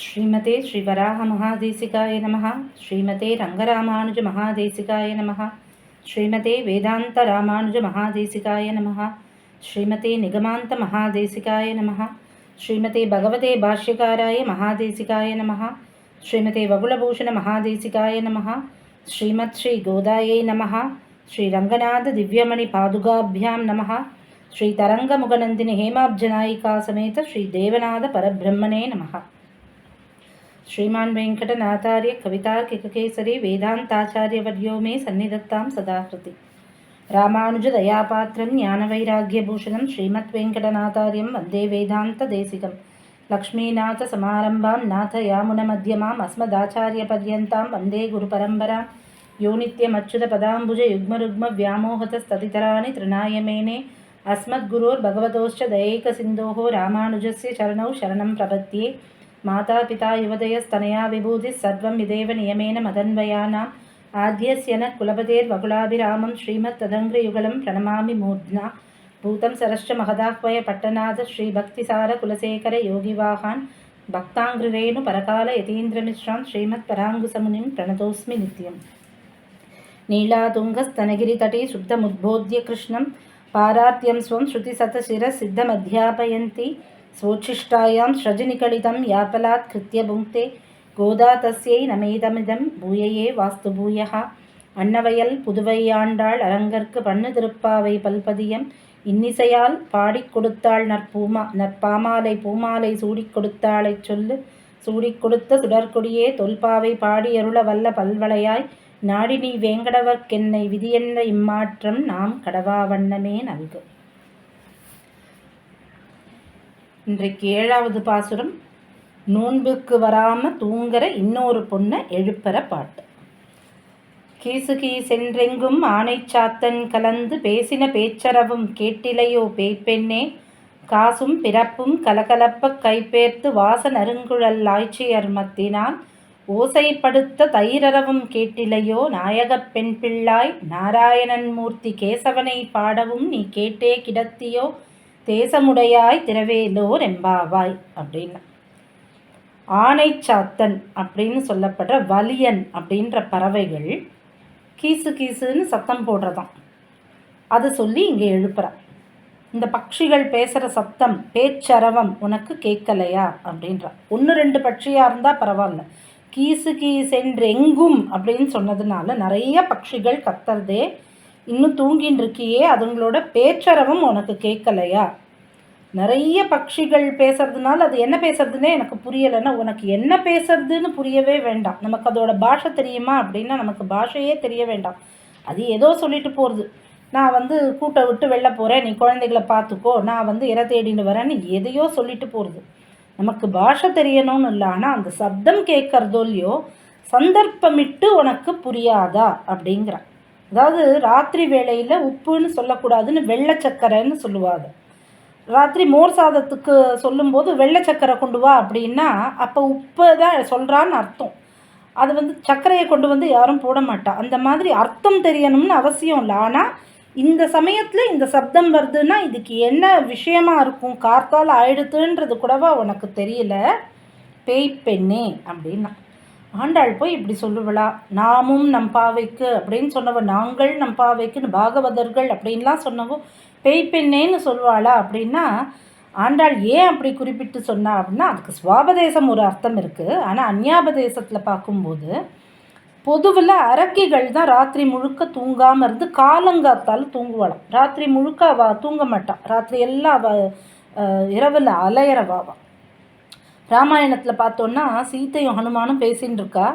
ஸ்ரீமதே ஸ்ரீவராக மகாதேசிகாய நமः ஸ்ரீமதே ரங்கராமானுஜ மகாதேசிகாய நமः ஸ்ரீமதே வேதாந்த ராமானுஜ மகாதேசிகாய நமः ஸ்ரீமதே நிகமாந்த மகாதேசிகாய நமः ஸ்ரீமதே பகவதே பாஷ்யகாராய மகாதேசிகாய நமः ஸ்ரீமதே வகுலபூஷண மகாதேசிகாய நமः ஸ்ரீமத் ஸ்ரீ கோதாயை நமः ஸ்ரீ ரங்கநாத திவ்யமணி பாதுகாபியாं நமः ஸ்ரீ தரங்கமுகநந்தினி ஹேமாப்ஜநாயிகா சமேத ஸ்ரீ தேவநாத பரபிரம்மணே நமः श्रीमान् वेङ्कटनाथार्य कवितार्किककेसरी वेदान्ताचार्यवर्यो मे सन्निधत्तां सदा हृति रामानुजदयापात्रं ज्ञानवैराग्यभूषणं श्रीमद्वेङ्कटनाथार्यं वन्दे वेदान्तदेशिकं लक्ष्मीनाथसमारम्भां नाथयामुनमध्यमाम् अस्मदाचार्यपर्यन्तां वन्दे गुरुपरम्परां यो नित्यमच्युतपदाम्बुजयुग्मरुग्मव्यामोहतस्तदितराणि तृणाय मेने अस्मद्गुरोर्भगवतोश्च दयैकसिन्धोः रामानुजस्य चरणौ शरणं प्रपद्ये మాతాపితా యువదయస్తనయా విభూతి సర్వం విదేవ నియమేన మదన్వయానాం. ఆద్యస్యన కులపతేర్వకులాభిరామం శ్రీమత్తదంగ్రయుగలం ప్రణమామి మూర్ధ్నా భూతం సరశ్చ మహదాహ్వయ పట్టణాథ శ్రీభక్తిసార కులశేఖర యోగివాహాన్. భక్తాంగ్రిరేణు పరకాల యతీంద్రమిశ్రాం శ్రీమత్ పరాంగుసమునిం ప్రణతోస్మి నిత్యం. నీలాతుంగస్తనగిరితటే శుద్ధముద్బోధ్య కృష్ణం పారాత్యం స్వం శృతిసతశిర సిద్ధమధ్యాపయంతి. स्वोच्छिष्टायां स्रजनिकलितं यापलात् कृत्य भुङ्क्ते கோதா தஸ்யை நமேதமிதம் பூயையே வாஸ்து பூயஹா அன்னவயல் புதுவையாண்டாள் அரங்கற்கு பண்ணு திருப்பாவை பல்பதியம் இன்னிசையால் பாடிக் கொடுத்தாள் நற்பூமா நற்பாமாலை பூமாலை சூடிக் கொடுத்தாளைச் சொல்லு சூடிக் கொடுத்த சுடற்கொடியே தொல்பாவை பாடியருள வல்ல பல்வளையாய் நாடினி வேங்கடவர்க்கென்னை விதியென்ற இம்மாற்றம் நாம் கடவா வண்ணமே நல்கு இன்றைக்கு ஏழாவது பாசுரம் நோன்புக்கு வராம தூங்குற இன்னொரு பொண்ணை எழுப்புற பாட்டு. கீசுகி சென்றெங்கும் ஆனைச்சாத்தன் கலந்து பேசின பேச்சரவும் கேட்டிலையோ பேய்ப்பெண்ணே. காசும் பிறப்பும் கலகலப்ப கைப்பேர்த்து வாச நறுங்குழல் ஆய்ச்சியர் மத்தினால் ஓசைப்படுத்த தயிரரவும் கேட்டிலையோ. நாயகப் பெண் பிள்ளாய் நாராயணன் மூர்த்தி கேசவனை பாடவும் நீ கேட்டே கிடத்தியோ. தேசமுடையாய் திரவேலோர் எம்பாவாய் அப்படின்னு ஆனைச்சாத்தன் அப்படின்னு சொல்லப்படுற வலியன் அப்படின்ற பறவைகள் கீசு கீசுன்னு சத்தம் போடுறதாம். அதை சொல்லி இங்கே எழுப்புறான் இந்த பட்சிகள் பேசுகிற சத்தம் பேச்சரவம் உனக்கு கேட்கலையா அப்படின்றான் ஒன்று ரெண்டு பட்சியாக இருந்தால் பரவாயில்ல. கீசு கீசென்று எங்கும் அப்படின்னு சொன்னதுனால நிறைய பட்சிகள் கத்துறதே இன்னும் தூங்கின்னு இருக்கியே அதுங்களோட பேச்சரவும் உனக்கு கேட்கலையா? நிறைய பட்சிகள் பேசுறதுனால அது என்ன பேசுறதுன்னே எனக்கு புரியலைன்னா உனக்கு என்ன பேசுறதுன்னு புரியவே வேண்டாம். நமக்கு அதோட பாஷை தெரியுமா அப்படின்னா நமக்கு பாஷையே தெரிய வேண்டாம். அது ஏதோ சொல்லிட்டு போகிறது நான் வந்து கூட்டை விட்டு வெளில போகிறேன் நீ குழந்தைகளை பார்த்துக்கோ நான் வந்து இற தேடின்னு வரேன்னு எதையோ சொல்லிட்டு போகிறது நமக்கு பாஷை தெரியணும்னு இல்லை ஆனால் அந்த சப்தம் கேட்குறதோ இல்லையோ சந்தர்ப்பமிட்டு உனக்கு புரியாதா அப்படிங்கிறான். அதாவது ராத்திரி வேளையில் உப்புன்னு சொல்லக்கூடாதுன்னு வெள்ளை சக்கரைன்னு சொல்லுவாங்க. ராத்திரி மோர் சாதத்துக்கு சொல்லும்போது வெள்ளை சக்கரை கொண்டு வா அப்படின்னா அப்போ உப்பு தான் சொல்கிறான்னு அர்த்தம். அது வந்து சர்க்கரையை கொண்டு வந்து யாரும் போட மாட்டா. அந்த மாதிரி அர்த்தம் தெரியணும்னு அவசியம் இல்லை. ஆனால் இந்த சமயத்தில் இந்த சப்தம் வருதுன்னா இதுக்கு என்ன விஷயமா இருக்கும்? கார்த்தால் ஆயிடுத்துன்றது கூடவா உனக்கு தெரியல? பேய் பெண்ணே அப்படின்னா. ஆண்டாள் போய் இப்படி சொல்லுவளா? நாமும் நம் பாவைக்கு அப்படின்னு சொன்னவ நாங்கள் நம் பாவைக்குன்னு பாகவதர்கள் அப்படின்லாம் சொன்னவோ பேய் பெண்ணேன்னு சொல்லுவாளா அப்படின்னா ஆண்டாள் ஏன் அப்படி குறிப்பிட்டு சொன்னா அப்படின்னா அதுக்கு சுவாபதேசம் ஒரு அர்த்தம் இருக்குது ஆனால் அந்யாபதேசத்தில் பார்க்கும்போது பொதுவில் அரக்கிகள் தான் ராத்திரி முழுக்க தூங்காமல் இருந்து காலங்காத்தால் தூங்குவாளாம். ராத்திரி முழுக்க அவள் தூங்க மாட்டான் ராத்திரி எல்லாம் அவள் இரவில் அலையிறவாவான் ராமாயணத்தில் பார்த்தோன்னா சீத்தையும் ஹனுமானும் பேசின்னு இருக்கா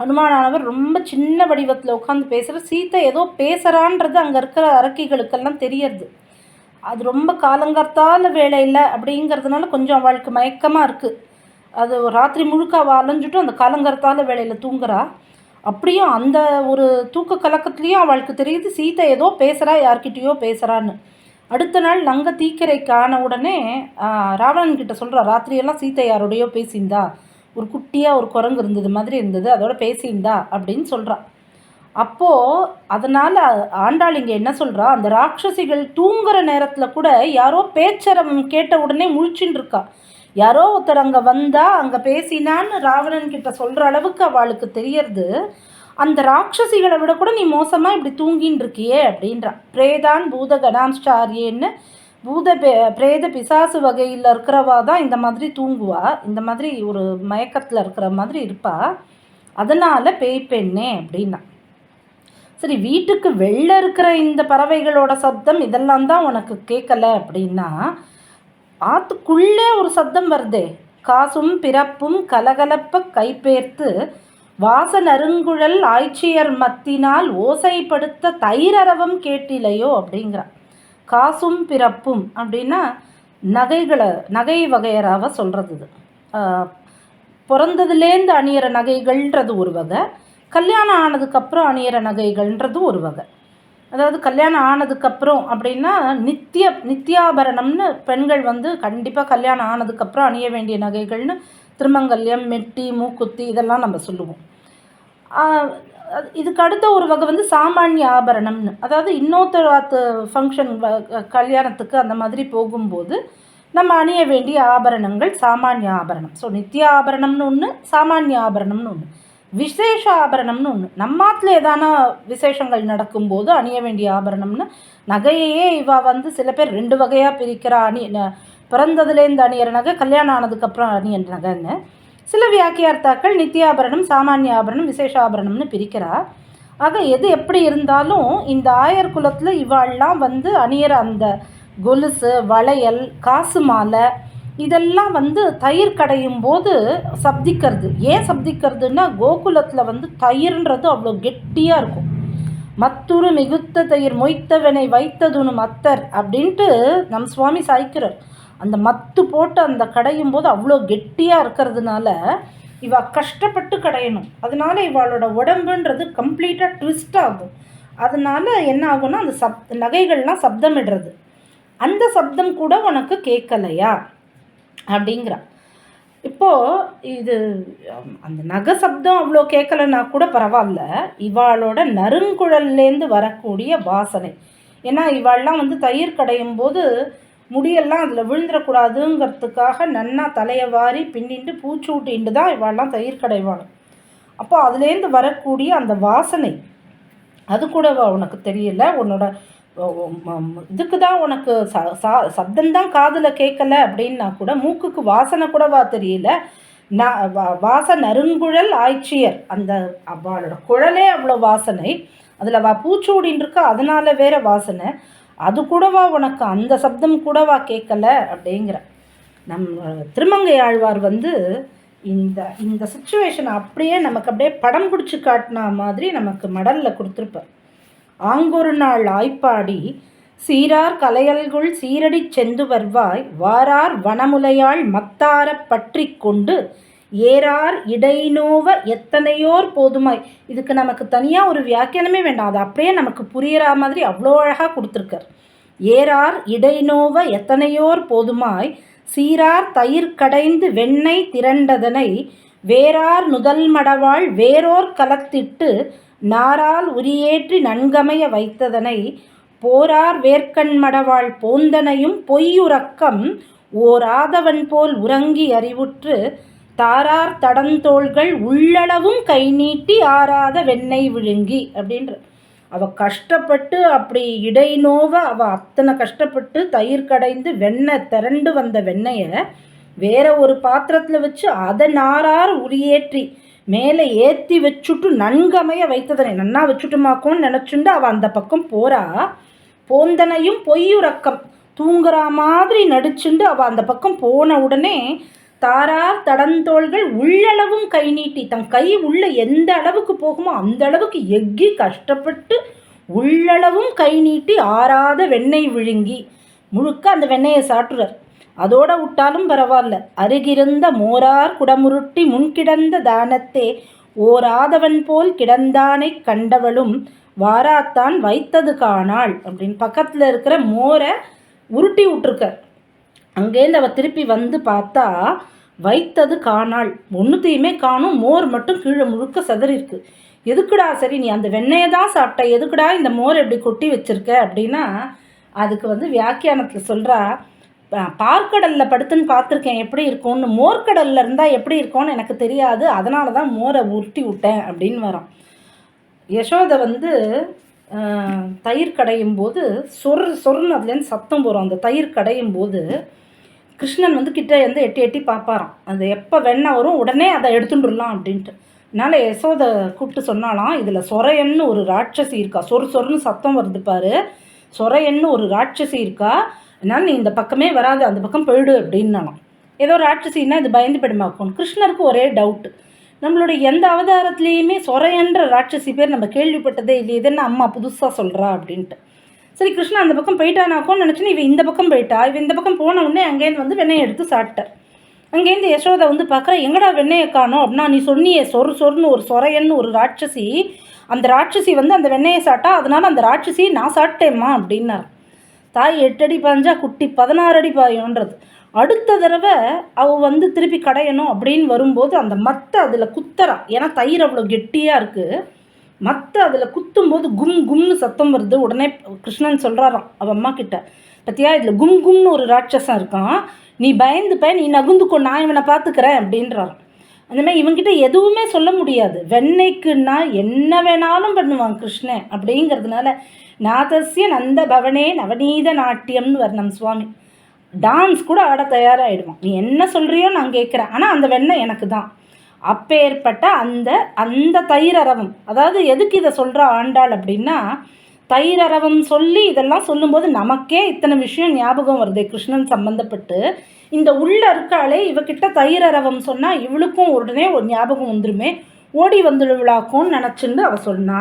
ஹனுமானானவர் ரொம்ப சின்ன வடிவத்தில் உட்காந்து பேசுகிற சீத்தை ஏதோ பேசுகிறான்றது அங்கே இருக்கிற அரக்கிகளுக்கெல்லாம் தெரியறது. அது ரொம்ப காலங்கர்த்தால வேலை இல்லை அப்படிங்கிறதுனால கொஞ்சம் அவளுக்கு மயக்கமாக இருக்குது அது ராத்திரி முழுக்க அவள் அலைஞ்சிட்டும் அந்த காலங்கர்த்தால வேலையில் தூங்குறா. அப்படியும் அந்த ஒரு தூக்க கலக்கத்துலேயும் அவளுக்கு தெரியுது சீத்தை ஏதோ பேசுகிறா யார்கிட்டயோ பேசுகிறான்னு அடுத்த நாள் லங்க தீக்கரை காண உடனே ராவணன் கிட்ட சொல்கிறா ராத்திரியெல்லாம் சீத்தை யாரோடையோ பேசியிருந்தா? ஒரு குட்டியாக ஒரு குரங்கு இருந்தது மாதிரி இருந்தது அதோட பேசியிருந்தா? அப்படின்னு சொல்கிறா அப்போது அதனால் ஆண்டாள் இங்கே என்ன சொல்கிறா அந்த ராட்சசிகள் தூங்குற நேரத்தில் கூட யாரோ பேச்சரம் கேட்ட உடனே முழிச்சுன்னு இருக்கா. யாரோ ஒருத்தர் அங்கே வந்தா அங்கே பேசினான்னு ராவணன் கிட்ட சொல்கிற அளவுக்கு அவளுக்கு தெரியறது. அந்த ராட்சசிகளை விட கூட நீ மோசமாக இப்படி தூங்கின்னு இருக்கியே அப்படின்றா. பிரேதான் பூத கணாம்ஸ்டாரியன்னு பூத பிரேத பிசாசு வகையில் இருக்கிறவா தான் இந்த மாதிரி தூங்குவா. இந்த மாதிரி ஒரு மயக்கத்தில் இருக்கிற மாதிரி இருப்பா. அதனால் பேய் பெண்ணே அப்படின்னா. சரி வீட்டுக்கு வெளில இருக்கிற இந்த பறவைகளோட சப்தம் இதெல்லாம் தான் உனக்கு கேட்கல அப்படின்னா ஆற்றுக்குள்ளே ஒரு சப்தம் வருதே. காசும் பிறப்பும் கலகலப்ப கைப்பேர்த்து வாச நறுங்குழல் ஆய்ச்சியர் மத்தினால் ஓசைப்படுத்த தயிரரவம் கேட்டிலையோ அப்படிங்கிறான். காசும் பிறப்பும் அப்படின்னா நகைகளை நகை வகையராக சொல்கிறது இது பிறந்ததுலேருந்து அணியிற நகைகள்ன்றது ஒரு வகை கல்யாணம் ஆனதுக்கப்புறம் அணியிற நகைகள்ன்றது ஒரு வகை. அதாவது கல்யாணம் ஆனதுக்கப்புறம் அப்படின்னா நித்திய நித்தியாபரணம்னு பெண்கள் வந்து கண்டிப்பாக கல்யாணம் ஆனதுக்கப்புறம் அணிய வேண்டிய நகைகள்னு திருமங்கல்யம் மெட்டி மூக்குத்தி இதெல்லாம் நம்ம சொல்லுவோம். இதுக்கு அடுத்த ஒரு வகை வந்து சாமானிய ஆபரணம்னு. அதாவது இன்னொருத்தர் ஃபங்க்ஷன் கல்யாணத்துக்கு அந்த மாதிரி போகும்போது நம்ம அணிய வேண்டிய ஆபரணங்கள் சாமானிய ஆபரணம். ஸோ நித்திய ஆபரணம்னு ஒன்று சாமானிய ஆபரணம்னு ஒன்று விசேஷ ஆபரணம்னு ஒன்று நம்மாத்தில் ஏதான விசேஷங்கள் நடக்கும்போது அணிய வேண்டிய ஆபரணம்னு நகையையே இவா வந்து சில பேர் ரெண்டு வகையாக பிரிக்கிற. அணி பிறந்ததுலேருந்து அணியிற நகை கல்யாணம் ஆனதுக்கப்புறம் அணிய நகைன்னு. சில வியாக்கியார்த்தாக்கள் நித்தியாபரணம் சாமானிய ஆபரணம் விசேஷ ஆபரணம்னு பிரிக்கிறா. ஆக எது எப்படி இருந்தாலும் இந்த ஆயர் குலத்தில் இவாள்லாம் வந்து அணியிற அந்த கொலுசு வளையல் காசு மாலை இதெல்லாம் வந்து தயிர் கடையும் போது சப்திக்கிறது. ஏன் சப்திக்கிறதுன்னா கோகுலத்தில் வந்து தயிர்ன்றது அவ்வளோ கெட்டியாக இருக்கும். மத்துரு மிகுத்த தயிர் மொய்த்தவனை வைத்ததுனு மத்தர் அப்படின்ட்டு நம் சுவாமி சாய்க்கிறார். அந்த மத்து போட்டு அந்த கடையும் போது அவ்வளோ கெட்டியாக இருக்கிறதுனால இவள் கஷ்டப்பட்டு கடையணும். அதனால இவளோட உடம்புன்றது கம்ப்ளீட்டாக ட்விஸ்ட் ஆகும். அதனால என்ன ஆகும்னா அந்த சப் நகைகள்லாம் சப்தமிடுறது. அந்த சப்தம் கூட உனக்கு கேட்கலையா? அப்படிங்கிறா. இப்போது இது அந்த நகை சப்தம் அவ்வளோ கேட்கலன்னா கூட பரவாயில்ல. இவாளோட நறுங்குழல்லேருந்து வரக்கூடிய வாசனை. ஏன்னா இவாள்லாம் வந்து தயிர் கடையும் போது முடியெல்லாம் அதில் விழுந்துடக்கூடாதுங்கிறதுக்காக நன்னா தலையை வாரி பின்னிட்டு பூச்சூட்டின்ட்டு தான் இவாள்லாம் தயிர் கடைவாள். அப்போ அதுலேருந்து வரக்கூடிய அந்த வாசனை அது கூட உனக்கு தெரியல? உன்னோட இதுக்கு தான் உனக்கு ச சா சப்தம்தான் காதில் கேட்கல அப்படின்னா கூட மூக்குக்கு வாசனை கூடவா தெரியல? நான் வாச நறுங்குழல் ஆய்ச்சியர் அந்த அவளோட குழலே அவ்வளோ வாசனை. அதில் வா பூச்சூடின்னு இருக்கா அதனால் வேற வாசனை. அது கூடவா உனக்கு? அந்த சப்தம் கூடவா கேட்கல? அப்படிங்கிற. நம் திருமங்கை ஆழ்வார் வந்து இந்த இந்த சுச்சுவேஷனை அப்படியே நமக்கு அப்படியே படம் பிடிச்சி காட்டினா மாதிரி நமக்கு மடலில் கொடுத்துருப்பார். ஆங்கொரு நாள் ஆய்ப்பாடி சீரார் கலையல்குள் சீரடி செந்து வருவாய் வாரார் வனமுலையாள் மத்தார பற்றி கொண்டு ஏறார் இடைநோவ எத்தனையோர் போதுமாய். இதுக்கு நமக்கு தனியாக ஒரு வியாக்கியானமே வேண்டாம். அது அப்படியே நமக்கு புரியிற மாதிரி அவ்வளோ அழகாக கொடுத்துருக்கார். ஏறார் இடைநோவ எத்தனையோர் போதுமாய். சீரார் தயிர் கடைந்து வெண்ணெய் திரண்டதனை. வேறார் நுதல் மடவாள் வேறோர் கலத்திட்டு. நாரால் உரியேற்றி நன்கமைய வைத்ததனை. போரார் வேர்க்கண்மடவாள் போந்தனையும் பொய்யுறக்கம். ஓராதவன் போல் உறங்கி அறிவுற்று. தாரார் தடந்தோள்கள் உள்ளளவும் கை நீட்டி ஆறாத வெண்ணெய் விழுங்கி அப்படின்ற அவள் கஷ்டப்பட்டு அப்படி இடைநோவ அவள் அத்தனை கஷ்டப்பட்டு தயிர் கடைந்து வெண்ணெய் திரண்டு வந்த வெண்ணெயை வேற ஒரு பாத்திரத்தில் வச்சு அதை நாரார் உரியேற்றி மேலே ஏற்றி வச்சுட்டு நன்கமைய வைத்ததனை நன்னா வச்சுட்டுமாக்கோன்னு நினச்சுண்டு அவள் அந்த பக்கம் போறா. போந்தனையும் பொய்யுறக்கம். தூங்குற மாதிரி நடிச்சுண்டு அவள் அந்த பக்கம் போன உடனே தாரார் தடந்தோள்கள் உள்ளளவும் கை நீட்டி தன் கை உள்ள எந்த அளவுக்கு போகுமோ அந்த அளவுக்கு எக்கி கஷ்டப்பட்டு உள்ளளவும் கை நீட்டி ஆறாத வெண்ணெய் விழுங்கி முழுக்க அந்த வெண்ணெயை சாற்றுறார் அதோட விட்டாலும் பரவாயில்ல. அருகிருந்த மோரார் குடமுருட்டி முன்கிடந்த தானத்தே ஓராதவன் போல் கிடந்தானை கண்டவளும் வாராத்தான் வைத்தது காணாள் அப்படின்னு பக்கத்தில் இருக்கிற மோரை உருட்டி விட்டுருக்கார். அங்கேருந்து அவள் திருப்பி வந்து பார்த்தா வைத்தது காணாள். ஒன்றுத்தையுமே காணும் மோர் மட்டும் கீழே முழுக்க சதறிருக்கு எதுக்குடா சரி நீ அந்த வெண்ணெயை தான் சாப்பிட்ட. எதுக்குடா இந்த மோர் எப்படி கொட்டி வச்சிருக்க? அப்படின்னா அதுக்கு வந்து வியாக்கியானத்தில் சொல்கிறா பார்க்கடலில் படுத்துன்னு பார்த்துருக்கேன். எப்படி இருக்கும்னு. மோர்க்கடலில் இருந்தால் எப்படி இருக்கும்னு எனக்கு தெரியாது. அதனால தான் மோரை உருட்டி விட்டேன். அப்படின்னு வரோம் யசோதை வந்து தயிர் கடையும் போது சொர் சொர்னு அதுலேருந்து சத்தம் வரும். அந்த தயிர் கடையும் போது கிருஷ்ணன் வந்து கிட்டே வந்து எட்டி எட்டி பார்ப்பாராம். அது எப்போ வெண்ணெய் வரும் உடனே அதை எடுத்துட்டுலாம் அப்படின்ட்டு. அதனால் யசோதை கூப்பிட்டு சொன்னாலாம் இதில் சொரையன்னு ஒரு ராட்சசி இருக்கா? சொரு சொருன்னு சத்தம் வருது பாரு. சொரையன்னு ஒரு ராட்சசி இருக்கா? அதனால் நீ இந்த பக்கமே வராது அந்த பக்கம் போயிடு அப்படின்னாலாம் ஏதோ ராட்சசின்னா இது பயந்து பெடுமாக்கும். கிருஷ்ணருக்கு ஒரே டவுட்டு நம்மளுடைய எந்த அவதாரத்துலேயுமே சொரையன்ற ராட்சசி பேர் நம்ம கேள்விப்பட்டதே இல்லை இது அம்மா புதுசாக சொல்கிறா அப்படின்ட்டு. சரி கிருஷ்ணா அந்த பக்கம் போயிட்டானாக்கோன்னு நினச்சின்னு இவன் இந்த பக்கம் போயிட்டா இவன் இந்த பக்கம் போன உடனே அங்கேருந்து வந்து வெண்ணெய் எடுத்து சாப்பிட்டார். அங்கேருந்து யசோதை வந்து பார்க்குற எங்கடா வெண்ணெயை காணோம்? அப்படின்னா நீ சொன்னியே சொரு சொருன்னு ஒரு சொரையன்னு ஒரு ராட்சசி அந்த ராட்சசி வந்து அந்த வெண்ணெயை சாப்பிட்டா அதனால் அந்த ராட்சசி நான் சாப்பிட்டேம்மா அப்படின்னார். தாய் எட்டடி பாஞ்சா குட்டி பதினாறு அடி பாயோன்றது. அடுத்த தடவை அவ வந்து திருப்பி கடையணும் அப்படின்னு வரும்போது அந்த மத்தை அதில் குத்துறா. ஏன்னா தயிர் அவ்வளோ கெட்டியாக இருக்குது மற்ற அதில் குத்தும்போது கும் கும்னு சத்தம் வருது. உடனே கிருஷ்ணன் சொல்கிறாராம் அவள் அம்மா கிட்ட பத்தியா இதில் கும் கும்னு ஒரு ராட்சசம் இருக்கான். நீ பயந்து பய நீ நகுந்துக்கோ நான் இவனை பார்த்துக்கிறேன் அப்படின்றாராம். அந்தமாதிரி இவங்கிட்ட எதுவுமே சொல்ல முடியாது. வெண்ணெய்க்குன்னா என்ன வேணாலும் பண்ணுவான் கிருஷ்ணன் அப்படிங்கிறதுனால நாதசிய நந்த பவனே நவநீத நாட்டியம்னு வர்ணம் சுவாமி. டான்ஸ் கூட ஆட தயாராகிடுவான் நீ என்ன சொல்கிறியோ நான் கேட்குறேன். ஆனால் அந்த வெண்ணெய் எனக்கு தான் அப்பேற்பட்ட அந்த அந்த தயிரரவம் அதாவது எதுக்கு இதை சொல்கிற ஆண்டாள் அப்படின்னா தயிரரவம் சொல்லி இதெல்லாம் சொல்லும்போது நமக்கே இத்தனை விஷயம் ஞாபகம் வருது. கிருஷ்ணன் சம்மந்தப்பட்டு இந்த உள்ள இருக்காளே இவகிட்ட தயிரரவம் சொன்னால் இவளுக்கும் உடனே ஒரு ஞாபகம் வந்துருமே. ஓடி வந்துடுவிழாக்கும்னு நினச்சிண்டு அவள் சொன்னா.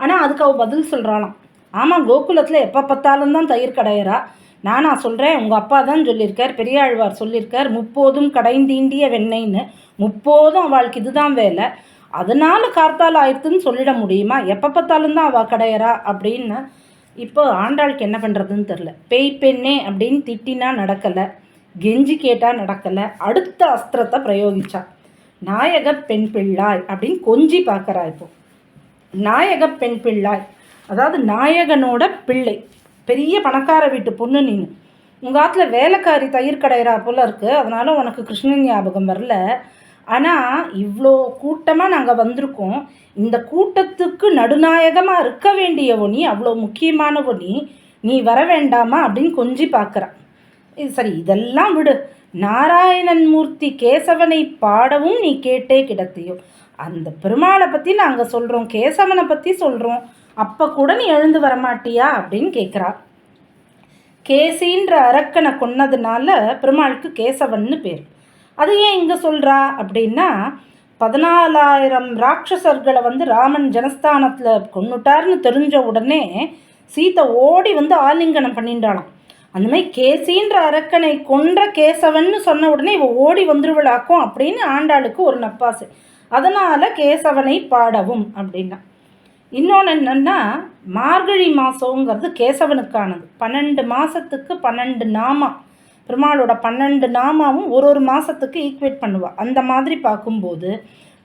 ஆனால் அதுக்கு அவள் பதில் சொல்கிறாளாம் ஆமாம் கோகுலத்தில் எப்போ பார்த்தாலும் தான் தயிர் கடையிறா. நானா சொல்கிறேன் உங்கள் அப்பா தான் சொல்லியிருக்கார் பெரியாழ்வார் சொல்லியிருக்கார் முப்போதும் கடைந்தீண்டிய வெண்ணெய்ன்னு முப்போதும் அவளுக்கு இதுதான் வேலை. அதனால கார்த்தால் ஆயிடுத்துன்னு சொல்லிட முடியுமா? எப்போ பார்த்தாலும் தான் அவள் கடையறா? அப்படின்னு இப்போ ஆண்டாளுக்கு என்ன பண்ணுறதுன்னு தெரில பேய் பெண்ணே அப்படின்னு திட்டினா நடக்கலை கெஞ்சி கேட்டால் நடக்கலை அடுத்த அஸ்திரத்தை பிரயோகிச்சா. நாயக பெண் பிள்ளாய் அப்படின்னு கொஞ்சி பார்க்குறா இப்போ. நாயக பெண் பிள்ளாய் அதாவது நாயகனோட பிள்ளை. பெரிய பணக்கார வீட்டு பொண்ணு நீனு உங்கள் ஆற்றுல வேலைக்காரி தயிர் கடையிறா போல இருக்குது அதனால உனக்கு கிருஷ்ணன் ஞாபகம் வரல. ஆனால் இவ்வளோ கூட்டமாக நாங்கள் வந்திருக்கோம். இந்த கூட்டத்துக்கு நடுநாயகமாக இருக்க வேண்டிய ஒனி அவ்வளோ முக்கியமான ஒனி நீ வர வேண்டாமா அப்படின்னு கொஞ்சி பார்க்குறா இது சரி இதெல்லாம் விடு. நாராயணன் மூர்த்தி கேசவனை பாடவும் நீ கேட்டே கிடத்தியோ. அந்த பெருமாளை பற்றி நாங்கள் சொல்கிறோம் கேசவனை பற்றி சொல்கிறோம் அப்போ கூட நீ எழுந்து வரமாட்டியா? அப்படின்னு கேட்குறா கேசின்ற அரக்கனை கொன்னதுனால பெருமாளுக்கு கேசவன்னு பேர். அது ஏன் இங்கே சொல்கிறா அப்படின்னா பதினாலாயிரம் ராட்சசர்களை வந்து ராமன் ஜனஸ்தானத்தில் கொண்டுட்டார்னு தெரிஞ்ச உடனே சீதை ஓடி வந்து ஆலிங்கனம் பண்ணின்றாளாம். அந்த மாதிரி கேசின்ற அரக்கனை கொன்ற கேசவன்னு சொன்ன உடனே இவ ஓடி வந்துருவளாக்கும் அப்படின்னு ஆண்டாளுக்கு ஒரு நப்பாசு. அதனால் கேசவனை பாடவும் அப்படின்னா. இன்னொன்று என்னென்னா மார்கழி மாதங்கிறது கேசவனுக்கானது. பன்னெண்டு மாதத்துக்கு பன்னெண்டு நாமா. பெருமாளோட பன்னெண்டு நாமாவும் ஒரு ஒரு மாதத்துக்கு ஈக்குவேட் பண்ணுவாள் அந்த மாதிரி பார்க்கும்போது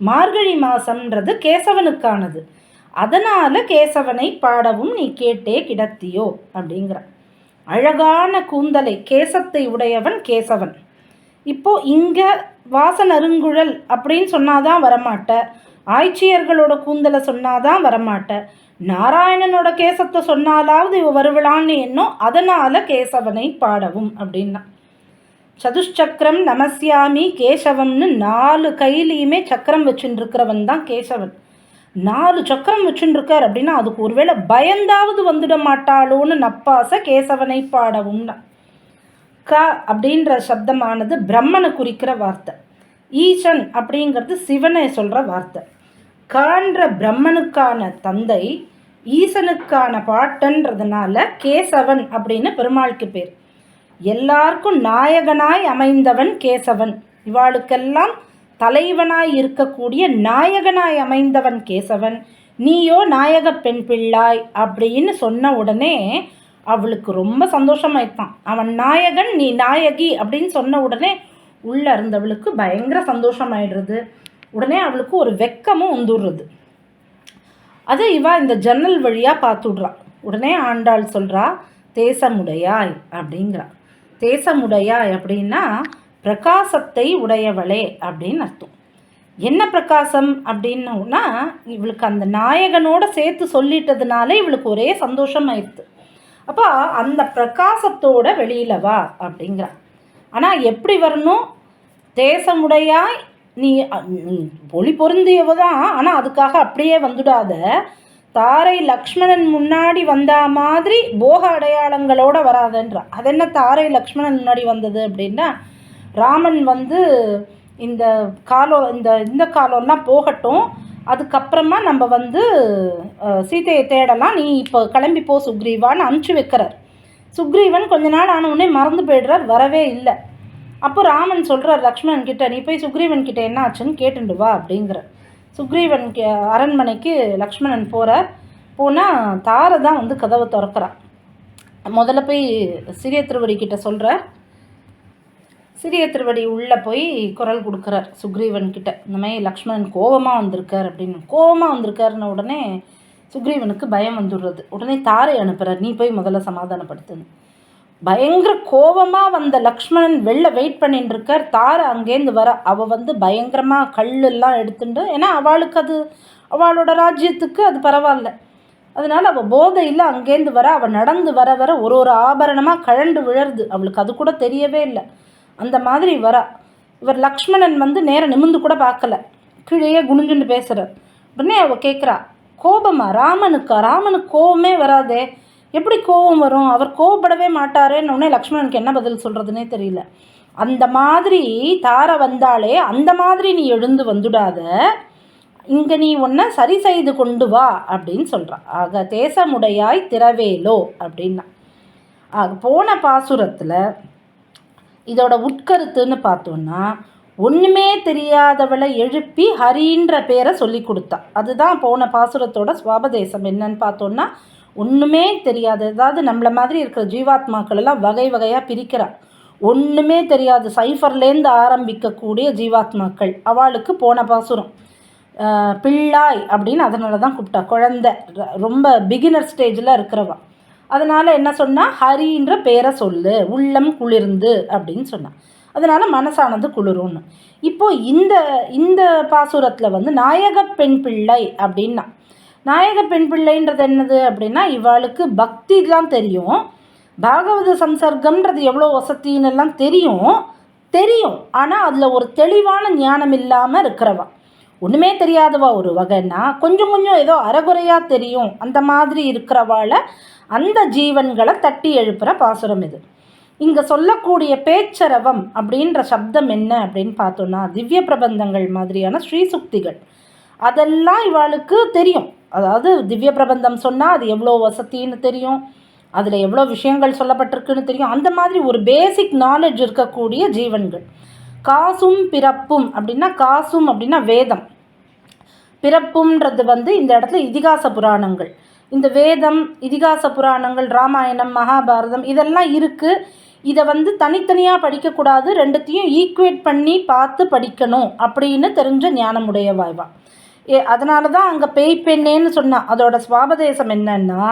மார்கழி மாதம்ன்றது கேசவனுக்கானது. அதனால் கேசவனை பாடவும் நீ கேட்டே கிடத்தியோ அப்படிங்கிற. அழகான கூந்தலை கேசத்தை உடையவன் கேசவன். இப்போது இங்கே வாசன் அருங்குழல் அப்படின்னு சொன்னாதான் வரமாட்ட. ஆய்ச்சியர்களோட கூந்தலை சொன்னாதான் வரமாட்டேன் நாராயணனோட கேசத்தை சொன்னாலாவது இவ வருவளான்னு எண்ணம் அதனால கேசவனை பாடவும் அப்படின்னா. சதுஷ்சக்கரம் நமசியாமி கேசவம்னு நாலு கையிலையுமே சக்கரம் வச்சுருக்கிறவன் தான் கேசவன். நாலு சக்கரம் வச்சுருக்கார் இருக்கார் அப்படின்னா அதுக்கு ஒருவேளை பயந்தாவது வந்துட மாட்டாளோன்னு நப்பாச கேசவனை பாடவும்னா. க அப்படின்ற சப்தமானது பிரம்மனை குறிக்கிற வார்த்தை. ஈசன் அப்படிங்கிறது சிவனை சொல்கிற வார்த்தை. கான்ற பிரம்மனுக்கான தந்தை ஈசனுக்கான பாட்டன்றதுனால கேசவன் அப்படின்னு பெருமாளுக்கு பேர். எல்லாருக்கும் நாயகனாய் அமைந்தவன் கேசவன். இவாளுக்கெல்லாம் தலைவனாய் இருக்கக்கூடிய நாயகனாய் அமைந்தவன் கேசவன். நீயோ நாயக பெண் பிள்ளாய் அப்படின்னு சொன்ன உடனே அவளுக்கு ரொம்ப சந்தோஷமாயிட்டான். அவன் நாயகன் நீ நாயகி அப்படின்னு சொன்ன உடனே உள்ள இருந்தவளுக்கு பயங்கர சந்தோஷமாயிடுறது. உடனே அவளுக்கு ஒரு வெக்கமும் வந்துடுறது. அதை இவா இந்த ஜன்னல் வழியாக பார்த்துடுறா. உடனே ஆண்டாள் சொல்கிறா தேசமுடையாய் அப்படிங்கிறா. தேசமுடையாய் அப்படின்னா பிரகாசத்தை உடையவளே அப்படின்னு அர்த்தம். என்ன பிரகாசம் அப்படின்னா இவளுக்கு அந்த நாயகனோட சேர்த்து சொல்லிட்டதுனால இவளுக்கு ஒரே சந்தோஷம் ஆயிடுது அப்போ அந்த பிரகாசத்தோட வெளியில வா அப்படிங்கிறா. ஆனால் எப்படி வரணும்? தேசமுடையாய் நீ ஒளி பொருந்தியவ தான் ஆனால் அதுக்காக அப்படியே வந்துடாத. தாரை லக்ஷ்மணன் முன்னாடி வந்த மாதிரி போக அடையாளங்களோட வராதன்ற. அது என்ன தாரை லக்ஷ்மணன் முன்னாடி வந்தது அப்படின்னா ராமன் வந்து இந்த காலம் இந்த இந்த காலம்லாம் போகட்டும். அதுக்கப்புறமா நம்ம வந்து சீதையை தேடலாம். நீ இப்போ கிளம்பி போ சுக்ரீவான்னு அனுப்பிச்சி வைக்கிறார். சுக்ரீவன் கொஞ்ச நாள் ஆன உடனே மறந்து போயிடுறார். வரவே இல்லை. அப்போ ராமன் சொல்கிறார் லக்ஷ்மணன் கிட்ட நீ போய் சுக்ரீவன் கிட்ட என்ன ஆச்சுன்னு கேட்டுண்டு வா அப்படிங்கிற. சுக்ரீவன் கே- அரண்மனைக்கு லக்ஷ்மணன் போகிறார் போனால் தாரை தான் வந்து கதவை திறக்கிறான் முதல்ல போய் சிறிய திருவடி கிட்ட சொல்கிறார் சிறிய திருவடி உள்ளே போய் குரல் கொடுக்குறார் சுக்ரீவன் கிட்ட. இந்த மாதிரி லக்ஷ்மணன் கோவமாக வந்திருக்கார் அப்படின்னு. கோவமாக வந்திருக்காருன்ன உடனே சுக்ரீவனுக்கு பயம் வந்துடுறது. உடனே தாரை அனுப்புகிறார் நீ போய் முதல்ல சமாதானப்படுத்துன்னு. பயங்கர கோபமாக வந்த லக்ஷ்மணன் வெளில வெயிட் பண்ணிட்டு இருக்கார் தாரை அங்கேருந்து வர அவள் வந்து பயங்கரமாக கல்லெல்லாம் எடுத்துட்டு ஏன்னா அவளுக்கு அது அவளோட ராஜ்யத்துக்கு அது பரவாயில்ல. அதனால் அவள் போதையில் அங்கேருந்து வர அவள் நடந்து வர வர ஒரு ஒரு ஆபரணமாக கழண்டு விழருது. அவளுக்கு அது கூட தெரியவே இல்லை. அந்த மாதிரி வரா இவர் லக்ஷ்மணன் வந்து நேரம் நிமிந்து கூட பார்க்கல கீழேயே குனிஞ்சுன்னு பேசுகிறார் உடனே அவள் கேட்குறா கோபமா? ராமனுக்கா? ராமனுக்கு கோபமே வராதே. எப்படி கோபம் வரும்? அவர் கோவப்படவே மாட்டாரேன்னு உடனே லக்ஷ்மணனுக்கு என்ன பதில் சொல்கிறதுனே தெரியல. அந்த மாதிரி தாரை வந்தாலே அந்த மாதிரி நீ எழுந்து வந்துடாத. இங்கே நீ ஒன்றை சரி செய்து கொண்டு வா அப்படின்னு சொல்கிறான் ஆக தேசமுடையாய் திறவேலோ அப்படின்னா. ஆக போன பாசுரத்தில் இதோட உட்கருத்துன்னு பார்த்தோன்னா ஒன்றுமே தெரியாதவளை எழுப்பி ஹரின்ற பேரை சொல்லி கொடுத்தா. அதுதான் போன பாசுரத்தோட சுவாபதேசம் என்னன்னு பார்த்தோன்னா ஒன்றுமே தெரியாது. அதாவது நம்மள மாதிரி இருக்கிற ஜீவாத்மாக்கள் எல்லாம் வகை வகையாக பிரிக்கிறாள் ஒன்றுமே தெரியாது. சைஃபர்லேருந்து ஆரம்பிக்கக்கூடிய ஜீவாத்மாக்கள். அவளுக்கு போன பாசுரம். பிள்ளாய் அப்படின்னு அதனால தான் கூப்பிட்டா. குழந்தை. ரொம்ப பிகினர் ஸ்டேஜில் இருக்கிறவா. அதனால் என்ன சொன்னால் ஹரின்ற பேரை சொல்லு. உள்ளம் குளிர்ந்து அப்படின்னு சொன்னான் அதனால் மனசானது குளிரும்னு. இப்போது இந்த இந்த பாசுரத்தில் வந்து நாயக பெண் பிள்ளை அப்படின்னா நாயக பெண் பிள்ளைன்றது என்னது அப்படின்னா இவாளுக்கு பக்தி தான் தெரியும். பாகவத சம்சர்க்கம்ன்றது எவ்வளோ வசத்தின்னு எல்லாம் தெரியும். தெரியும். ஆனால் அதில் ஒரு தெளிவான ஞானம் இல்லாமல் இருக்கிறவா. ஒன்றுமே தெரியாதவா ஒரு வகைன்னா கொஞ்சம் கொஞ்சம் ஏதோ அறகுறையாக தெரியும். அந்த மாதிரி இருக்கிறவாளை அந்த ஜீவன்களை தட்டி எழுப்புகிற பாசுரம் இது. இங்கே சொல்லக்கூடிய பேச்சரவம் அப்படின்ற சப்தம் என்ன அப்படின்னு பார்த்தோன்னா திவ்ய பிரபந்தங்கள் மாதிரியான ஸ்ரீசுக்திகள். அதெல்லாம் இவாளுக்கு தெரியும். அதாவது திவ்ய பிரபந்தம் சொன்னால் அது எவ்வளோ வசத்தின்னு தெரியும். அதில் எவ்வளோ விஷயங்கள் சொல்லப்பட்டிருக்குன்னு தெரியும். அந்த மாதிரி ஒரு பேசிக் நாலேஜ் இருக்கக்கூடிய ஜீவன்கள். காசும் பிறப்பும் அப்படின்னா காசும் அப்படின்னா வேதம். பிறப்பும்ன்றது வந்து இந்த இடத்துல இதிகாச புராணங்கள். இந்த வேதம் இதிகாச புராணங்கள் ராமாயணம் மகாபாரதம் இதெல்லாம் இருக்குது இதை வந்து தனித்தனியாக படிக்கக்கூடாது. ரெண்டுத்தையும் ஈக்குவேட் பண்ணி பார்த்து படிக்கணும் அப்படின்னு தெரிஞ்ச ஞானமுடைய வாய்வா ஏ அதனால தான் அங்கே பேய் பெண்ணேன்னு சொன்னான் அதோட சுவாபதேசம் என்னன்னா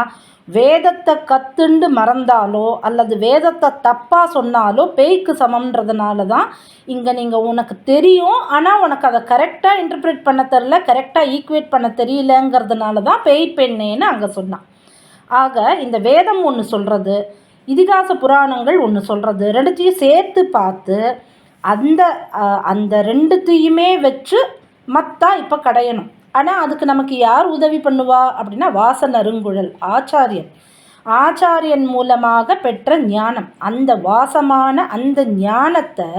வேதத்தை கத்துண்டு மறந்தாலோ அல்லது வேதத்தை தப்பாக சொன்னாலோ பேய்க்கு சமம்ன்றதுனால தான் இங்கே நீங்கள் உனக்கு தெரியும். ஆனால் உனக்கு அதை கரெக்டாக இன்டர்பிரேட் பண்ண தெரில கரெக்டாக ஈக்குவேட் பண்ண தெரியலங்கிறதுனால தான் பேய் பெண்ணேன்னு அங்கே சொன்னான் ஆக இந்த வேதம் ஒன்று சொல்கிறது இதிகாச புராணங்கள் ஒன்று சொல்கிறது ரெண்டுத்தையும் சேர்த்து பார்த்து அந்த அந்த ரெண்டுத்தையுமே வச்சு மத்தா இப்போ கடையணும். ஆனால் அதுக்கு நமக்கு யார் உதவி பண்ணுவா? அப்படின்னா வாச அருங்குழல் ஆச்சாரியன். ஆச்சாரியன் மூலமாக பெற்ற ஞானம். அந்த வாசமான அந்த ஞானத்தை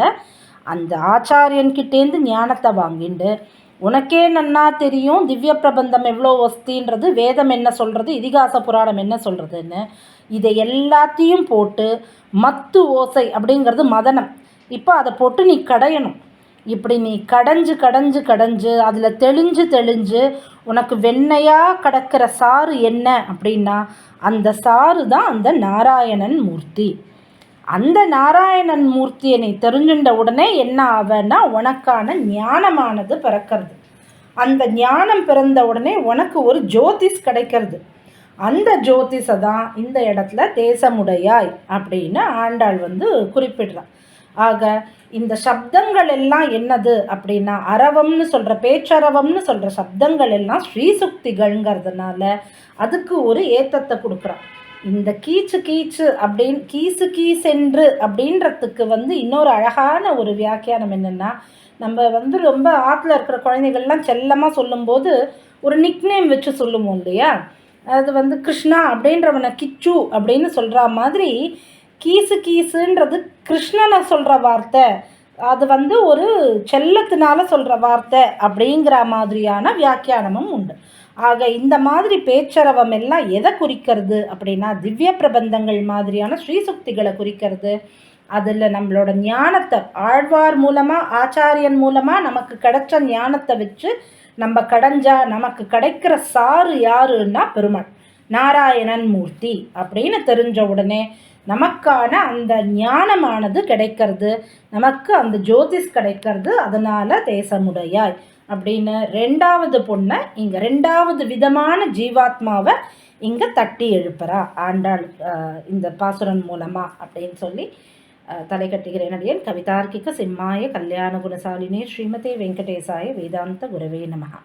அந்த ஆச்சாரியன்கிட்டேருந்து ஞானத்தை வாங்கிண்டு உனக்கே நன்னா தெரியும் திவ்ய பிரபந்தம் எவ்வளோ வஸ்தின்றது வேதம் என்ன சொல்கிறது இதிகாச புராணம் என்ன சொல்கிறதுன்னு இதை எல்லாத்தையும் போட்டு மத்து ஓசை அப்படிங்கிறது மதனம். இப்போ அதை போட்டு நீ கடையணும். இப்படி நீ கடைஞ்சு கடைஞ்சு கடைஞ்சு அதில் தெளிஞ்சு தெளிஞ்சு உனக்கு வெண்ணையாக கிடக்கிற சாறு என்ன அப்படின்னா அந்த சாறு தான் அந்த நாராயணன் மூர்த்தி. அந்த நாராயணன் மூர்த்தியை நீ தெரிஞ்சுட்ட உடனே என்ன ஆவன்னா உனக்கான ஞானமானது பிறக்கிறது. அந்த ஞானம் பிறந்த உடனே உனக்கு ஒரு ஜோதிஷ் கிடைக்கிறது. அந்த ஜோதிஷை தான் இந்த இடத்துல தேசமுடையாய் அப்படின்னு ஆண்டாள் வந்து குறிப்பிடுறான் ஆக இந்த சப்தங்கள் எல்லாம் என்னது அப்படின்னா அரவம்னு சொல்கிற பேச்சரவம்னு சொல்கிற சப்தங்கள் எல்லாம் ஸ்ரீசுக்திகள்ங்கிறதுனால அதுக்கு ஒரு ஏத்தத்தை கொடுக்குறான் இந்த கீச்சு கீச்சு அப்படின்னு கீசு கீசென்று அப்படின்றதுக்கு வந்து இன்னொரு அழகான ஒரு வியாக்கியானம் என்னென்னா நம்ம வந்து ரொம்ப ஆற்றுல இருக்கிற குழந்தைகள்லாம் செல்லமாக சொல்லும்போது ஒரு நிக்நேம் வச்சு சொல்லுவோம் இல்லையா? அது வந்து கிருஷ்ணா அப்படின்றவனை கிச்சு அப்படின்னு சொல்கிற மாதிரி கீசு கீசுன்றது கிருஷ்ணனை சொல்கிற வார்த்தை. அது வந்து ஒரு செல்லத்தினால சொல்கிற வார்த்தை அப்படிங்கிற மாதிரியான வியாக்கியானமும் உண்டு. ஆக இந்த மாதிரி பேச்சரவம் எல்லாம் எதை குறிக்கிறது அப்படின்னா திவ்ய பிரபந்தங்கள் மாதிரியான ஸ்ரீசுக்திகளை குறிக்கிறது. அதில் நம்மளோட ஞானத்தை ஆழ்வார் மூலமாக ஆச்சாரியன் மூலமாக நமக்கு கிடைச்ச ஞானத்தை வச்சு நம்ம கடைஞ்சா நமக்கு கிடைக்கிற சாறு யாருன்னா பெருமாள். நாராயணன் மூர்த்தி அப்படின்னு தெரிஞ்ச உடனே நமக்கான அந்த ஞானமானது கிடைக்கிறது. நமக்கு அந்த ஜோதிஷ் கிடைக்கிறது. அதனால் தேசமுடையாய். அப்படின்னு ரெண்டாவது பொண்ணை இங்கே ரெண்டாவது விதமான ஜீவாத்மாவை இங்கே தட்டி எழுப்புறா. ஆண்டாள் இந்த பாசுரன் மூலமாக அப்படின்னு சொல்லி தலை கட்டுகிறேன் அடியன். கவிதார்க்கிக சிம்மாய கல்யாண குணசாலினே ஸ்ரீமதி வெங்கடேசாய வேதாந்த குரவே நமகா